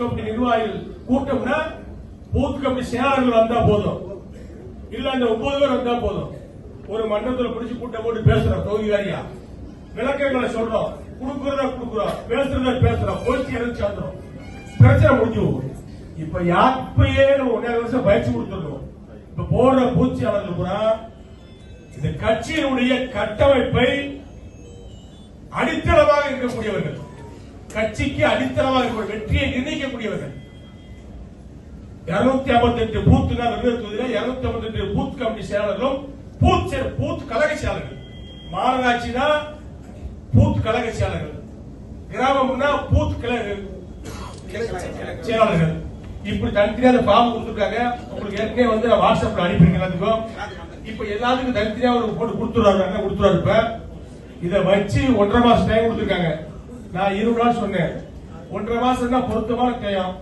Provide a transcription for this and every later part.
Committee நிர்வாகிகள் கூட்டம்னா booth committee செயலாளர்கள் வந்தா போதும். இல்ல அந்த ஒன்பது பேர் வந்தா போதும். ஒரு மன்றத்தில் பிடிச்சு கூட்டம் போட்டு பேசுறோம் தொகுதி வாரியா விளக்கங்களை சொல்றோம். கொடுக்கறதா கொடுக்குறோம். பேசுறதா பேசுறோம். போச்சு எனக்கு சாந்துறோம் பிரச்சனை முடிஞ்சு இப்ப யாப்பையே நம்ம ஒன்னே வருஷம் பயிற்சி கொடுத்துருக்கோம். இப்ப போடுற பூச்சியாளர்கள் கூட இந்த கட்சியினுடைய கட்டமைப்பை அடித்தளமாக இருக்கக்கூடியவர்கள். கட்சிக்கு அடித்தளமாக இருக்கிற வெற்றியை நிர்ணயிக்கக்கூடியவர்கள். இருநூத்தி ஐம்பத்தி எட்டு பூத்துகள் தொகுதியில் இருநூத்தி ஐம்பத்தி எட்டு பூத் கமிட்டி செயலாளர்களும் பூத் பூத் கழக செயலாளர்கள். மாநகராட்சினா பூத் கழக செயலாளர்கள். கிராமம்னா பூத் செயலாளர்கள். இப்படி தனித்தனியா அந்த ஃபார்ம் கொடுத்துருக்காங்க. உங்களுக்கு ஏற்கனவே வந்து நான் வாட்ஸ்அப்ல அனுப்பியிருக்கேன் எல்லாத்துக்கும். இப்ப எல்லாத்துக்கும் தனித்தனியா ஒரு போட்டு கொடுத்துருவாரு கொடுத்துருவாரு இப்ப. இதை வச்சு ஒன்றரை மாசம் டைம் கொடுத்துருக்காங்க. நான் இருபது நாள் சொன்னேன். ஒன்றரை மாசம் தான் பொருத்தமான டைம்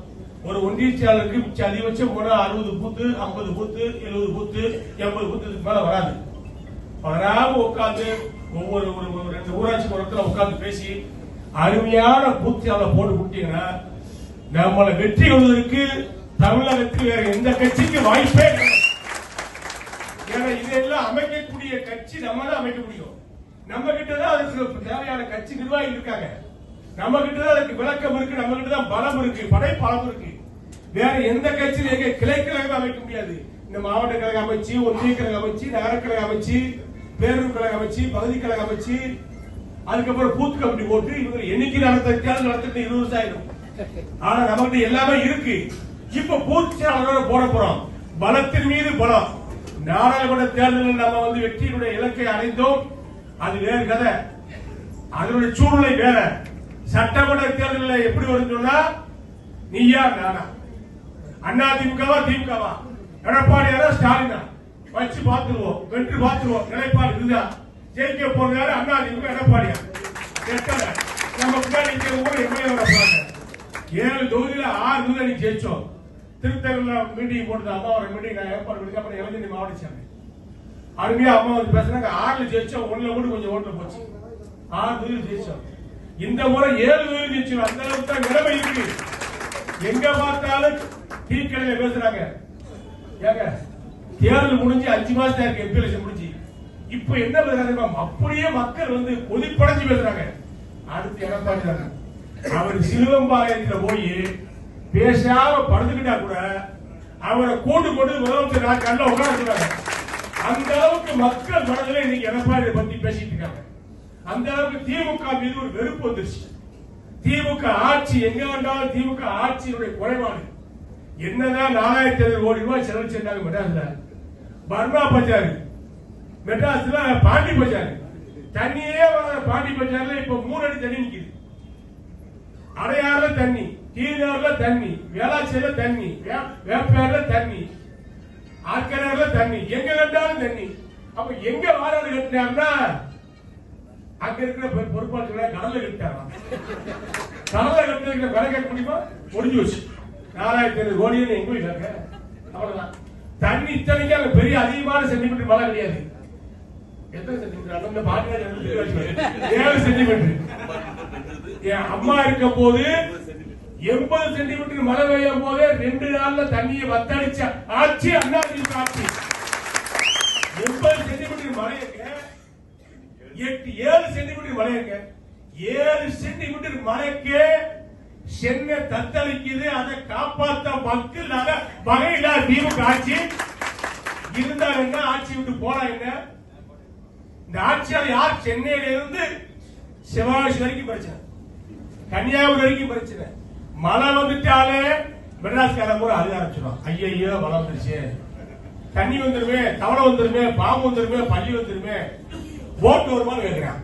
ஒரு ஒன்றிய செயலாளருக்கு மிச்ச அதிகபட்சம் போனா அறுபது பூத்து ஐம்பது பூத்து எழுபது பூத்து எண்பது பூத்து மேல வராது. வராம உட்காந்து ஒவ்வொரு ஒரு ரெண்டு ஊராட்சி மன்றத்தில் உட்காந்து பேசி அருமையான பூத்தியாளர் போட்டு கொடுத்தீங்கன்னா நம்மளை வெற்றி கொள்வதற்கு தமிழகத்தில் வேற எந்த கட்சிக்கு வாய்ப்பே ஏன்னா இதெல்லாம் அமைக்கக்கூடிய கட்சி நம்ம தான் அமைக்க முடியும். நம்ம கிட்ட தான் அதுக்கு தேவையான கட்சி நிர்வாகிகள் இருக்காங்க. நம்ம கிட்ட தான் அதுக்கு விளக்கம் இருக்கு நம்ம கிட்ட தான் பலம் இருக்கு படைப்பலம் இருக்கு. வேற எந்த கட்சியிலும் எங்க கிளை கழகம் அமைக்க முடியாது. இந்த மாவட்ட கழகம் அமைச்சு ஒன்றிய கழகம் அமைச்சு நகர கழகம் அமைச்சு பேரூர் கழகம் அமைச்சு பகுதி கழகம் அமைச்சு அதுக்கப்புறம் பூத் கமிட்டி போட்டு இவங்க எண்ணிக்கை நடத்த நடத்திட்டு இருபது வருஷம் ஆயிடும். ஆனா நமக்கு எல்லாமே இருக்கு. இப்ப பூத் செயலாளரோட போட போறோம். பலத்தின் மீது பலம். நாடாளுமன்ற தேர்தலில் நம்ம வந்து வெற்றியினுடைய இலக்கை அடைந்தோம். அது வேறு கதை. அதனுடைய சூழ்நிலை வேற. சட்டமன்ற தேர்தலில் எப்படி வரும் சொன்னா நீயா நானா. அண்ணா திமுகவா? திமுகவா எடப்பாடியாரா ஸ்டாலினா? வச்சு பார்த்துருவோம் வென்று பார்த்துருவோம் நிலைப்பாடு இதுதான் ஜெயிக்க போறாரு அண்ணா திமுக எடப்பாடியா நம்ம முன்னாடி நிக்கிறது கூட ஏழு தொகுதியில ஆறு தொகுதி நீ ஜெயிச்சோம். திருத்தகல்ல மீட்டிங் போட்டது அம்மாவோட மீட்டிங் நான் ஏற்பாடு பண்ணி அப்புறம் இளைஞர் மாவட்ட சேர்ந்தேன் அருமையா அம்மா வந்து பேசுனாங்க. ஆறுல ஜெயிச்சோம் ஒண்ணுல கூட கொஞ்சம் ஓட்டு போச்சு. ஆறு தொகுதி ஜெயிச்சோம். இந்த முறை ஏழு தொகுதி அந்த அளவுக்கு தான் நிலைமை இருக்கு. எங்க பார்த்தாலும் டீ கடையில பேசுறாங்க. ஏங்க தேர்தல் முடிஞ்சு அஞ்சு மாசம் இருக்கு எம்பி எலெக்ஷன் முடிஞ்சு. இப்ப என்ன பேசுறாங்க அப்படியே மக்கள் வந்து கொதிப்படைஞ்சு பேசுறாங்க. அடுத்து எடப்பாடி தாங்க. அவர் சிலுவம்பாளையத்துல போய் பேசாம படுத்துக்கிட்டா கூட அவரை கூட்டு கொண்டு முதலமைச்சர் நான் கண்ணில் உட்கார அந்த அளவுக்கு மக்கள் மனதில் இன்னைக்கு எடப்பாடியை பத்தி பேசிட்டு இருக்காங்க. அந்த அளவுக்கு திமுக மீது ஒரு வெறுப்பு வந்துருச்சு. திமுக ஆட்சி எங்க வந்தாலும் திமுக ஆட்சியினுடைய குறைபாடு. என்னதான் நாலாயிரத்தி ஐநூறு கோடி ரூபாய் செலவு செஞ்சாங்க மெட்ராஸ்ல. பர்மா பஜார் மெட்ராஸ்ல பாண்டி பஜார். தண்ணியே வராத பாண்டி பஜார்ல இப்ப மூணு அடி தண்ணி நிக்குது. அடையாறுல தண்ணி கீழாறுல தண்ணி வேளாச்சியில தண்ணி வே- வேப்பேர்ல தண்ணி ஆற்கரையில தண்ணி எங்க கண்டாலும் தண்ணி. அப்ப எங்க வாராடு கட்டினாருன்னா அங்க இருக்கிற பொறுப்பாளர்களை கடல்ல கட்டாராம் கடல்ல கட்டுறதுக்கு விலை கட்ட முடியுமா? முடிஞ்சு வச்சு நாலாயிரத்தி ஐநூறு கோடியில் எங்க போய் இருக்க. அவ்வளவுதான். தண்ணி இத்தனைக்கு அங்க பெரிய அதிகமான சென்டிமீட்டர் மழை கிடையாது. எத்தனை சென்டிமீட்டர் ஏழு சென்டிமீட்டர் என் அம்மா இருக்கும் போது எண்பது சென்டிமீட்டர் மழை பெய்யும் போதே ரெண்டு நாள்ல தண்ணியை வத்தடிச்ச ஆட்சி அண்ணா ஆட்சி எண்பது சென்டிமீட்டர் மழைங்க எட்டு ஏழு சென்டிமீட்டர் மழைங்க ஏழு சென்டிமீட்டர் சென்னை தத்தளிக்குது அதை காப்பாத்த மக்கள் வகையில திமுக ஆட்சி இருந்தா என்ன ஆட்சி விட்டு போனா என்ன? இந்த ஆட்சியாளர் யார்? சென்னையில இருந்து சிவாஜி வரைக்கும் பிரச்சனை. கன்னியாகுமரி வரைக்கும் பிரச்சனை. மழை வந்துட்டாலே மெட்ராஸ்காரன் கூட அழுக ஆரம்பிச்சிடும் ஐயையோ மழை வந்துருச்சு. தண்ணி வந்துருமே தவளை வந்துருமே பாம்பு வந்துருமே பள்ளி வந்துருமே. போட்டு வருமானு கேட்கிறான்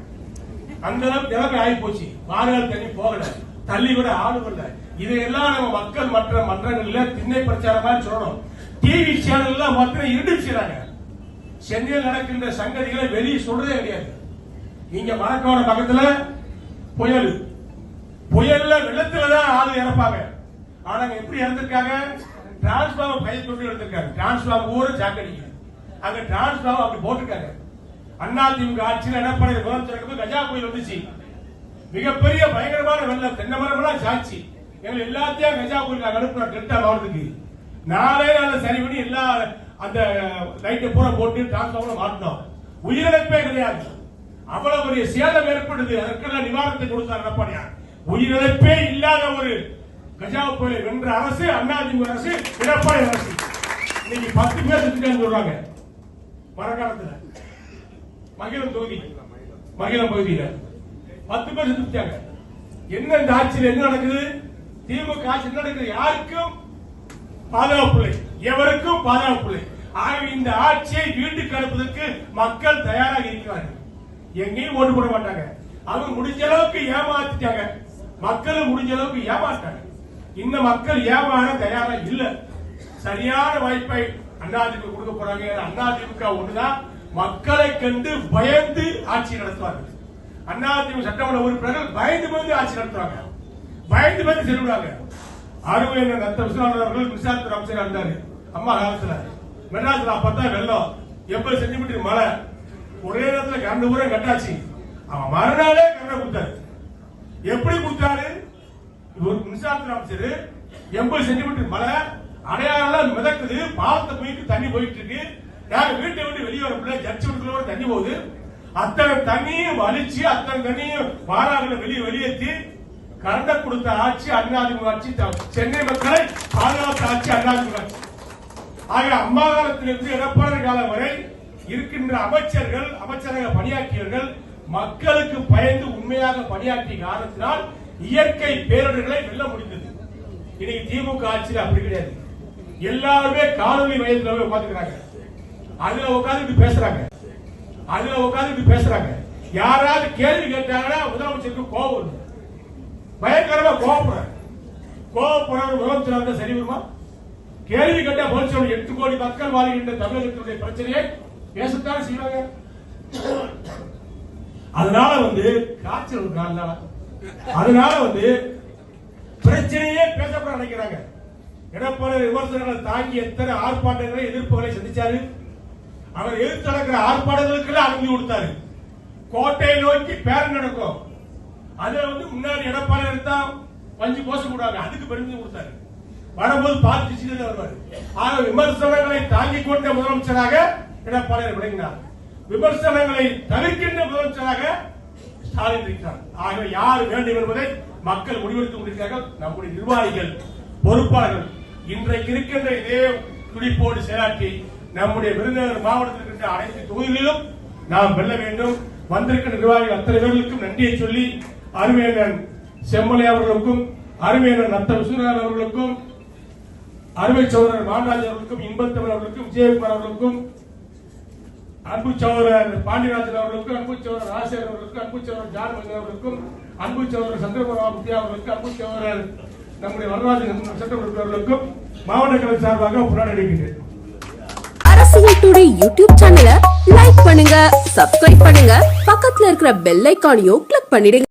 அந்த அளவுக்கு நிலைமை ஆகி போச்சு. வாரங்கள் தண்ணி போகல. தள்ளி கூட ஆளு இதையெல்லாம் நம்ம மக்கள் மற்ற மன்றங்கள்ல திண்ணை பிரச்சாரமா சொல்லணும். டிவி சேனல்ல மற்ற இருந்துச்சுறாங்க சென்னையில் நடக்கின்ற சங்கதிகளை வெளியே சொல்றதே கிடையாது. நீங்க மரக்கோணம் பக்கத்துல புயல். புயல்ல வெள்ளத்துல தான் ஆளு இறப்பாங்க. ஆனா எப்படி இறந்திருக்காங்க? டிரான்ஸ்பார்மர் பயிர் கொண்டு எடுத்திருக்காங்க. டிரான்ஸ்பார்மர் ஊரை சாக்கடிக்கு அங்க டிரான்ஸ்பார்மர் அப்படி போட்டிருக்காங்க. அண்ணா ஆட்சியில் எடப்பாடி முதலமைச்சருக்கு கஜா புயல் வந்துச்சு. மிகப்பெரிய பயங்கரமான வெள்ளம் தென்னை மரம் எல்லாம் சாட்சி எங்களை எல்லாத்தையும் கஜா புயல் அனுப்புற டெல்டா மாவட்டத்துக்கு. நாளே நாள் சரி பண்ணி எல்லா அந்த லைட்டை பூரா போட்டு டிரான்ஸ்ஃபார்மர் மாட்டினோம். உயிரிழப்பே கிடையாது. அவ்வளவு பெரிய சேதம் ஏற்படுது அதற்கெல்லாம் நிவாரணத்தை கொடுத்தார் எடப்பாடியார் உயிரிழப்பே இல்லாத ஒரு கஜா புயலை வென்ற அரசு அதிமுக அரசு எடப்பாடி அரசு. இன்னைக்கு பத்து பேர் சொல்றாங்க. மரக்காலத்துல மகிழம் தொகுதி. மகிழம் பகுதியில. பத்து பேர் செத்துட்டாங்க என்ன இந்த ஆட்சியில் என்ன நடக்குது? திமுக ஆட்சி என்ன நடக்குது? யாருக்கும் பாதுகாப்பு இல்லை. எவருக்கும் பாதுகாப்பு இல்லை. ஆகவே இந்த ஆட்சியை வீட்டுக்கு அனுப்புவதற்கு மக்கள் தயாராக இருக்கிறார்கள். எங்கேயும் ஓட்டு போட மாட்டாங்க. அவங்க முடிஞ்ச அளவுக்கு ஏமாத்திட்டாங்க. மக்களும் முடிஞ்ச அளவுக்கு ஏமாத்தாங்க இந்த மக்கள் ஏமாற தயாரா இல்ல. சரியான வாய்ப்பை அதிமுக கொடுக்க போறாங்க. அதிமுக ஒண்ணுதான். மக்களை கண்டு பயந்து ஆட்சி நடத்துவார்கள். அதிமுக சட்டமன்ற உறுப்பினர்கள் பயந்து பயந்து ஆட்சி நடத்துவாங்க. பயந்து பயந்து செல்வாங்க அருமையான நத்த விஸ்வநாதன் அவர்கள் விசாரத்து அமைச்சராக இருந்தாரு அம்மா காலத்துல மெட்ராஸ்ல அப்பதான் வெள்ளம். எண்பது சென்டிமீட்டர் மழை. ஒரே நேரத்துல கரண்ட் ஊரே கட்டாச்சு. அவன் மறுநாளே கரண்ட் கொடுத்தாரு. எப்படி கொடுத்தாரு? ஒரு மின்சாரத்துறை அமைச்சர் எண்பது சென்டிமீட்டர் மழை அடையாளம் மிதக்குது. பாலத்தை போயிட்டு தண்ணி போயிட்டு இருக்கு. நாங்க வீட்டை விட்டு வெளியே வரப்பல ஜட்ஜ் வீட்டுக்குள்ள தண்ணி போகுது. அத்தனை தண்ணியும் வலிச்சு அத்தனை தண்ணியும் வாராங்களை வெளியே வெளியேற்றி கரண்ட கொடுத்த ஆட்சி அண்ணாதிமுக ஆட்சி த- சென்னை மக்களை பாதுகாத்த ஆட்சி அண்ணாதிமுக ஆட்சி. ஆக அம்மா காலத்திலிருந்து எடப்பாடி காலம் வரை இருக்கின்ற அமைச்சர்கள் அமைச்சராக பணியாற்றியவர்கள் மக்களுக்கு பயந்து உண்மையாக பணியாற்றிய காரணத்தினால் இயற்கை பேரிடர்களை வெல்ல முடிந்தது. இன்னைக்கு திமுக ஆட்சியில் அப்படி கிடையாது. எல்லாருமே காணொலி மையத்தில் உட்காந்துக்கிறாங்க அதுல உட்கார்ந்துட்டு பேசுறாங்க. அதுல உட்கார்ந்துட்டு பேசுறாங்க. யாராவது கேள்வி கேட்டாங்கன்னா முதலமைச்சருக்கு கோபம் வருது. பயங்கரமா கோபப்படுறாங்க கோபப்படுற முதலமைச்சர் இருந்தா சரி வருமா? கேள்வி கேட்டா பதில் சொல்லணும் எட்டு கோடி மக்கள் வாழ்கின்ற தமிழகத்தினுடைய பிரச்சனையை பேசத்தான் செய்வாங்க. அதனால வந்து காய்ச்சல் ஒரு அதனால வந்து பிரச்சனையே பேசப்பட நினைக்கிறாங்க. எடப்பாடி விமர்சனங்களை தாங்கி எத்தனை ஆர்ப்பாட்டங்களை எதிர்ப்புகளை சந்திச்சாரு? அவர் எதிர்த்து நடக்கிற ஆர்ப்பாட்டங்களுக்கு அனுமதி கொடுத்தாரு. கோட்டையை நோக்கி பேரம் நடக்கும். அதுல வந்து முன்னாடி எடப்பாடி தான் பஞ்சு கோஷம் கூடாது அதுக்கு பெருமிதம் கொடுத்தாரு. வரும்போது பார்த்து வருவார். ஆக விமர்சனங்களை தாங்கிக் கொண்ட முதலமைச்சராக எடப்பாடி விளங்கினார். விமர்சனங்களை தவிர்க்கின்ற முதலமைச்சராக ஸ்டாலின் இருக்கிறார். ஆக யார் வேண்டும் என்பதை மக்கள் முடிவெடுத்து கொண்டிருக்கிறார்கள். நம்முடைய நிர்வாகிகள் பொறுப்பாளர்கள் இன்றைக்கு இருக்கின்ற இதே துடிப்போடு செயலாற்றி நம்முடைய விருதுநகர் மாவட்டத்தில் இருக்கின்ற அனைத்து தொகுதிகளிலும் நாம் வெல்ல வேண்டும். வந்திருக்க நிர்வாகிகள் அத்தனை பேர்களுக்கும் நன்றியை சொல்லி அருமையண்ணன் செம்மலை அவர்களுக்கும் அருமையண்ணன் நத்த விஸ்வநாதன் அவர்களுக்கும் அருமை சோதரர் மாமராஜ் அவர்களுக்கும் இன்பத்தமிழ் அவர்களுக்கும் விஜயகுமார் அவர்களுக்கும் அன்பு சகோதரர் பாண்டியராஜன் அவர்களுக்கும் அன்பு சகோதரர் ராஜசேகர் அவர்களுக்கும் அன்பு சகோதரர் ஜான் அவர்களுக்கும் அன்பு சகோதரர் சந்திரபாபு அவர்களுக்கும் அன்பு சகோதரர் நம்முடைய வரலாறு சட்டமன்ற அவர்களுக்கும் மாவட்ட கலை சார்பாக புராணம் அளிக்கின்றேன் டுடே யூடியூப் சேனலை லைக் பண்ணுங்க சப்ஸ்கிரைப் பண்ணுங்க. பக்கத்துல இருக்கிற பெல் ஐக்கானையும் கிளிக் பண்ணிடுங்க.